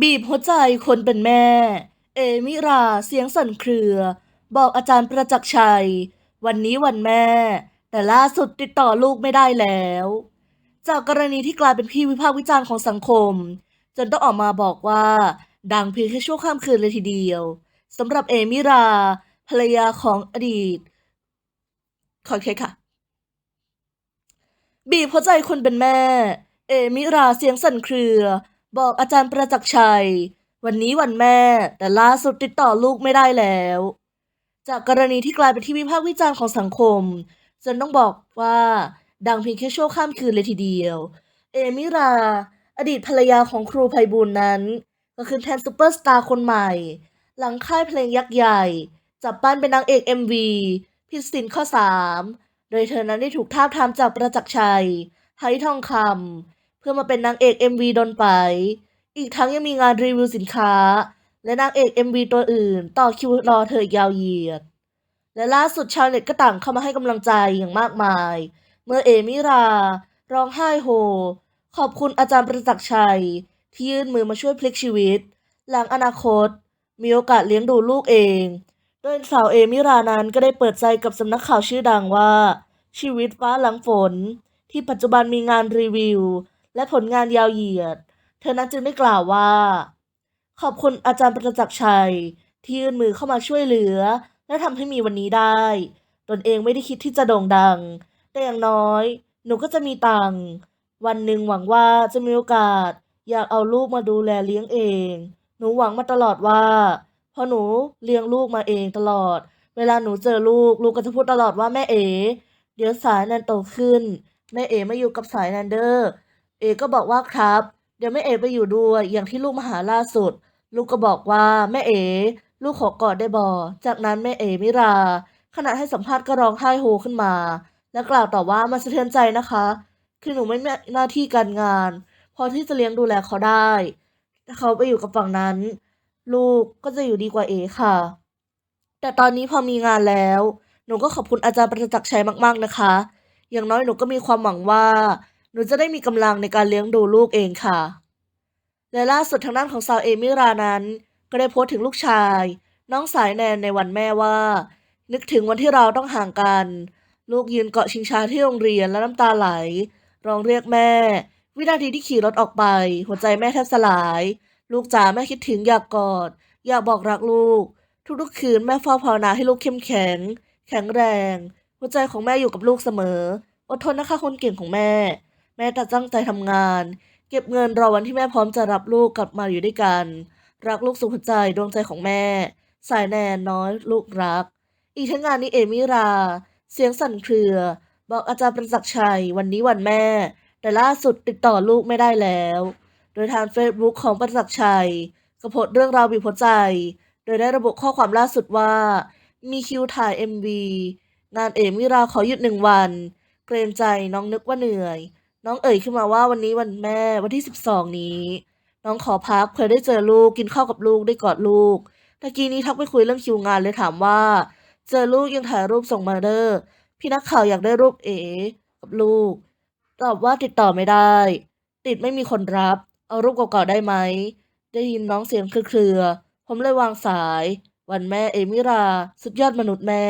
บีบหัวใจคนเป็นแม่ เอมิราเสียงสั่นเครือ บอกอาจารย์ประจักษ์ชัย วันนี้วันแม่ แต่ล่าสุดติดต่อลูกไม่ได้แล้ว จากกรณีที่กลายเป็นที่วิพากษ์วิจารณ์ของสังคม จนต้องออกมาบอกว่า ดังเพียงแค่ชั่วข้ามคืนเลยทีเดียวสำหรับเอมิราภรรยาของอดีต ขอเคค่ะ บีบหัวใจคนเป็นแม่ เอมิราเสียงสั่นเครือ บอกอาจารย์ประจักษ์ชัย วันนี้วันแม่ แต่ล่าสุดติดต่อลูกไม่ได้แล้ว จากกรณีที่กลายเป็นที่วิพากษ์วิจารณ์ของสังคมจนต้องบอกว่าดังเพียงแค่ชั่วข้ามคืนเลยทีเดียว เอมิรา อดีตภรรยาของครูไพบูลนั้น ก็คือแทนซูเปอร์สตาร์คนใหม่ หลังค่ายเพลงยักษ์ใหญ่ จับปั้นเป็นนางเอก MV พิสินข้อ 3 โดยเธอนั้นได้ถูกท้าบทามจากประจักษ์ชัยไทยทองคำ เพื่อมาเป็นนางเอก MV ดนไป อีกทั้งยังมีงานรีวิวสินค้า และนางเอก MV ตัวอื่น ต่อคิวรอเธออีกยาวเหยียด และล่าสุดชาวเน็ตก็ต่างเข้ามาให้กำลังใจอย่างมากมาย เมื่อเอมิรา ร้องไห้โฮ ขอบคุณอาจารย์ประจักษ์ชัย ที่ยื่นมือมาช่วยพลิกชีวิต หลังอนาคต มีโอกาสเลี้ยงดูลูกเองโดยสาวเอมิรานั้นก็ได้เปิดใจกับสำนักข่าวชื่อดังว่า ชีวิตฟ้าหลังฝน ที่ปัจจุบันมีงานรีวิว และผลงานยาวเหยียด เธอนั้นจึงได้กล่าวว่า ขอบคุณอาจารย์ประจักษ์ชัย ที่ยื่นมือเข้ามาช่วยเหลือ และทำให้มีวันนี้ได้ ตนเองไม่ได้คิดที่จะโด่งดัง แต่อย่างน้อย หนูก็จะมีตังค์วันหนึ่งหวังว่าจะมีโอกาส อยากเอาลูกมาดูแลเลี้ยงเอง หนูหวังมาตลอดว่าพอหนูเลี้ยงลูกมาเองตลอด เวลาหนูเจอลูกลูกก็จะพูดตลอดว่าแม่เอ๋เดี๋ยวสายแนนโตขึ้น แม่เอ๋มาอยู่กับสายแนนเดอร์ เอก็บอกว่าครับ เดี๋ยวแม่เอไปอยู่ด้วยอย่างที่ลูกมาหาล่าสุด ลูกก็บอกว่าแม่เอ ลูกขอกอดได้บอจากนั้นแม่เอมิราขณะให้สัมภาษณ์ก็ร้องไห้โฮขึ้นมา และกล่าวต่อว่ามันสะเทือนใจนะคะ คือหนูไม่มีหน้าที่การงาน พอที่จะเลี้ยงดูแลเขาได้ถ้าเขาไปอยู่กับฝั่งนั้น ลูกก็จะอยู่ดีกว่าเอค่ะ แต่ตอนนี้พอมีงานแล้ว หนูก็ขอบคุณอาจารย์ประจักษ์ชัยมาก ๆนะคะ อย่างน้อยหนูก็มีความหวังว่า หนูจะได้มีกำลังในการเลี้ยงดูลูกเองค่ะ และล่าสุดทางด้านของสาวเอมิรานั้น ก็ได้โพสต์ถึงลูกชาย น้องสายแนนในวันแม่ว่า นึกถึงวันที่เราต้องห่างกัน ลูกยืนเกาะชิงช้าที่โรงเรียนแล้วน้ำตาไหล ร้องเรียกแม่ วินาทีที่ขี่รถออกไป หัวใจแม่แทบสลาย ลูกจ๋าแม่คิดถึงอยากกอด อยากบอกรักลูก ทุกๆคืนแม่เฝ้าภาวนาให้ลูกเข้มแข็ง แข็งแรง หัวใจของแม่อยู่กับลูกเสมอ อดทนนะคะคนเก่งของแม่ แม่จะตั้งใจทำงาน เก็บเงินรอวันที่แม่พร้อมจะรับลูกกลับมาอยู่ด้วยกัน รักลูกสุดหัวใจดวงใจของแม่ สายแนนน้อยลูกรัก อีกทั้งงานนี้เอมิรา เสียงสั่นเครือ บอกอาจารย์ประจักษ์ชัยวันนี้วันแม่ แต่ล่าสุดติดต่อลูกไม่ได้แล้ว โดยทางเฟซบุ๊กของประจักษ์ชัยก็โพสเรื่องราวบีบหัวใจ โดยได้ระบุข้อความล่าสุดว่า มีคิวถ่าย MV งานเอมิราขอหยุดหนึ่งวัน เกรงใจน้องนึกว่าเหนื่อย น้องเอ่ยขึ้นมาว่าวันนี้วันแม่วันที่12นี้ น้องขอพักเพื่อได้เจอลูกกินข้าวกับลูกได้กอดลูกตะกี้นี้ทักไปคุยเรื่องคิวงานเลยถามว่า เจอลูกยังถ่ายรูปส่งมาเด้อพี่นักข่าวอยากได้รูปเอ๋กับลูกตอบว่าติดต่อไม่ได้ ติดไม่มีคนรับ เอารูปเก่าๆได้ไหมได้ยินน้องเสียงเครือ ผมเลยวางสาย วันแม่เอมิรา สุดยอดมนุษย์แม่